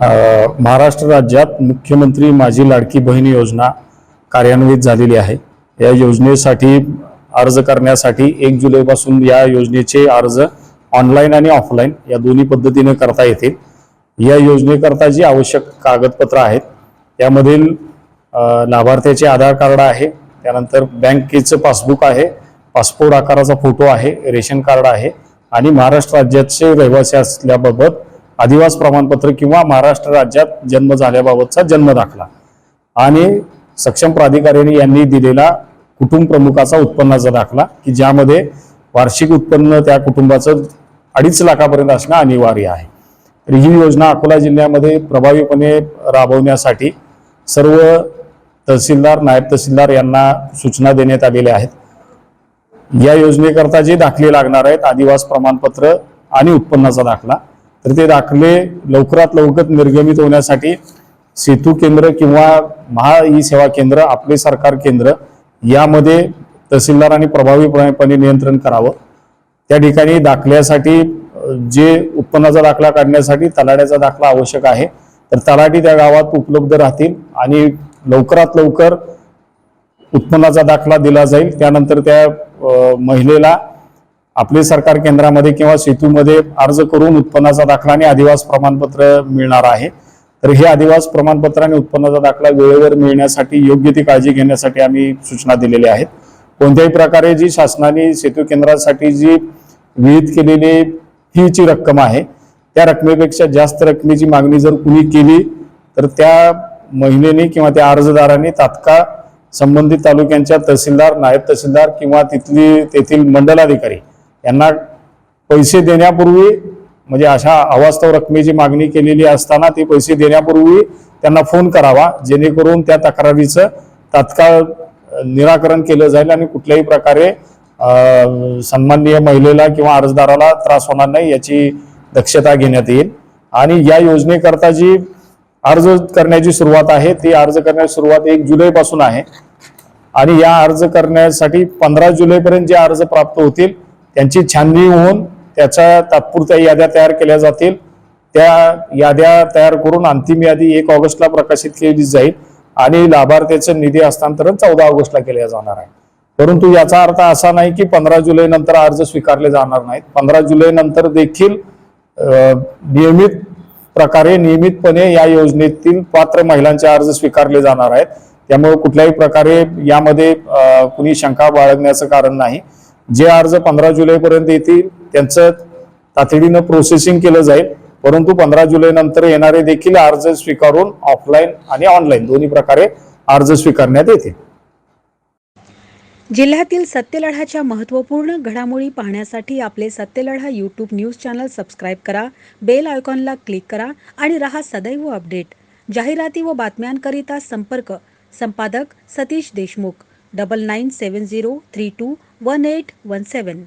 महाराष्ट्र राज्यात मुख्यमंत्री माझी लाडकी बहीण योजना कार्यान्वित झालेली आहे. या योजनेसाठी अर्ज करण्यासाठी एक जुलैपासून या योजनेचे अर्ज ऑनलाईन आणि ऑफलाईन या दोन्ही पद्धतीने करता येतील. या योजनेकरता जी आवश्यक कागदपत्र आहेत त्यामधील लाभार्थ्याचे आधार कार्ड आहे त्यानंतर बँकेचं पासबुक आहे पासपोर्ट आकाराचा फोटो आहे रेशन कार्ड आहे आणि महाराष्ट्र राज्याचे रहिवासी असल्याबाबत आदिवास प्रमाणपत्र किंवा महाराष्ट्र राज्यात जन्म झाल्याबाबतचा जन्म दाखला. आणि सक्षम प्राधिकाऱ्यांनी यांनी दिलेला कुटुंब प्रमुखाचा उत्पन्नाचा दाखला की ज्यामध्ये वार्षिक उत्पन्न त्या कुटुंबाचं अडीच लाखापर्यंत असणं अनिवार्य आहे. तर ही योजना अकोला जिल्ह्यामध्ये प्रभावीपणे राबवण्यासाठी सर्व तहसीलदार नायब तहसीलदार यांना सूचना देण्यात आलेल्या आहेत. या योजनेकरता जे दाखले लागणार आहेत आदिवास प्रमाणपत्र आणि उत्पन्नाचा दाखला तर ते दाखले लवकरात लवकर निर्गमित होण्यासाठी सेतू केंद्र किंवा महा ई सेवा केंद्र आपले सरकार केंद्र यामध्ये तहसीलदारांनी प्रभावीपणे नियंत्रण करावं. त्या ठिकाणी दाखल्यासाठी जे उत्पन्नाचा दाखला काढण्यासाठी तलाड्याचा दाखला आवश्यक आहे. तर तलाठी त्या गावात उपलब्ध राहतील आणि लवकरात लवकर उत्पन्नाचा दाखला दिला जाईल. त्यानंतर त्या महिलेला आपले सरकार केंद्रामध्ये किंवा सेतूमध्ये अर्ज करून उत्पन्नाचा दाखला आणि अधिवास प्रमाणपत्र मिळणार आहे. तर हे आदिवास प्रमाणपत्र आणि उत्पन्नाचा दाखला वेळेवर मिळण्यासाठी योग्य ती काळजी घेण्यासाठी आम्ही सूचना दिलेल्या आहेत. कोणत्याही प्रकारे जी शासनाने सेतू केंद्रासाठी जी विहित केलेली फीची रक्कम आहे त्या रकमेपेक्षा जास्त रकमेची मागणी जर कुणी केली तर त्या महिलेने किंवा त्या अर्जदारांनी तात्काळ संबंधित तालुक्यांच्या तहसीलदार नायब तहसीलदार किंवा तिथली तेथील मंडलाधिकारी यांना पैसे देण्यापूर्वी म्हणजे अशा अवास्तव रकमेची मागणी केलेली असताना ते पैसे देण्यापूर्वी त्यांना फोन करावा जेणेकरून त्या तक्रारीचं तात्काळ निराकरण केलं जाईल आणि कुठल्याही प्रकारे सन्माननीय महिलेला किंवा अर्जदाराला त्रास होणार नाही याची दक्षता घेण्यात येईल. आणि या योजनेकरता जी अर्ज करण्याची सुरुवात आहे ती अर्ज करण्याची सुरुवात एक जुलैपासून आहे. आणि या अर्ज करण्यासाठी पंधरा जुलैपर्यंत जे अर्ज प्राप्त होतील त्यांची छाननी होऊन त्याच्या तात्पुरत्या याद्या तयार केल्या जातील. त्या याद्या तयार करून अंतिम यादी एक ऑगस्टला प्रकाशित केली जाईल आणि लाभार्थ्याचं निधी हस्तांतरण चौदा ऑगस्टला केले जाणार आहे. परंतु याचा अर्थ असा नाही की पंधरा जुलै नंतर अर्ज स्वीकारले जाणार नाहीत. पंधरा जुलै नंतर देखील नियमित प्रकारे नियमितपणे या योजनेतील पात्र महिलांचे अर्ज स्वीकारले जाणार आहेत. त्यामुळे कुठल्याही प्रकारे यामध्ये कुणी शंका बाळगण्याचं कारण नाही. जे अर्ज पंधरा जुलैपर्यंत येतील त्यांचं तातडीनं प्रोसेसिंग केलं जाईल. परंतु पंधरा जुलै नंतर येणारे देखील अर्ज स्वीकारून ऑफलाईन आणि ऑनलाईन दोन्ही प्रकारे अर्ज स्वीकारण्यात येतील. जिल्ह्यातील सत्यलढाच्या महत्त्वपूर्ण घडामोडी पाहण्यासाठी आपले Satyaladha YouTube news channel subscribe करा बेल आयकॉनला क्लिक करा आणि रहा सदैव अपडेट जाहिराती व बातम्यांकरिता संपर्क संपादक सतीश देशमुख. 9970321817.